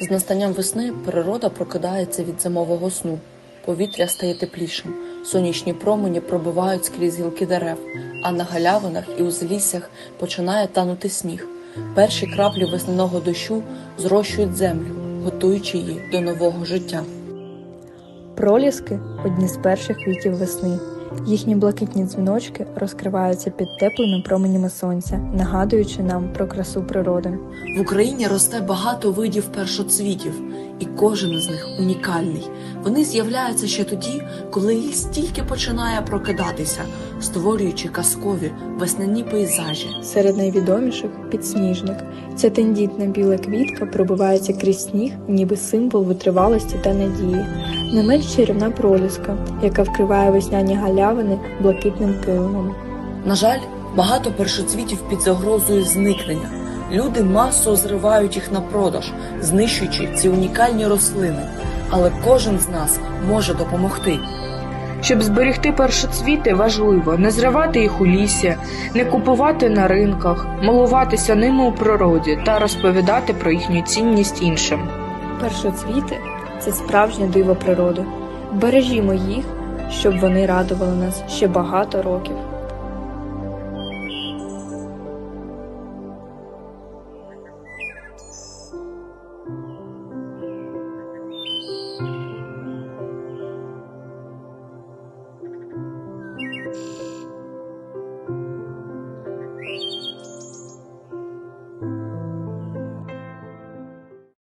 З настанням весни природа прокидається від зимового сну. Повітря стає теплішим, сонячні промені пробивають скрізь гілки дерев, а на галявинах і узліссях починає танути сніг. Перші краплі весняного дощу зрощують землю, готуючи її до нового життя. Проліски одні з перших квітів весни. Їхні блакитні дзвіночки розкриваються під теплими променями сонця, нагадуючи нам про красу природи. В Україні росте багато видів першоцвітів, і кожен із них унікальний. Вони з'являються ще тоді, коли ліс тільки починає прокидатися, створюючи казкові весняні пейзажі. Серед найвідоміших підсніжник. Ця тендітна біла квітка пробивається крізь сніг, ніби символ витривалості та надії. Не менш чарівна проліска, яка вкриває весняні галявини блакитним килимом. На жаль, багато першоцвітів під загрозою зникнення. Люди масово зривають їх на продаж, знищуючи ці унікальні рослини. Але кожен з нас може допомогти. Щоб зберегти першоцвіти, важливо не зривати їх у лісі, не купувати на ринках, милуватися ними у природі та розповідати про їхню цінність іншим. Першоцвіти це справжнє диво природи. Бережімо їх, щоб вони радували нас ще багато років.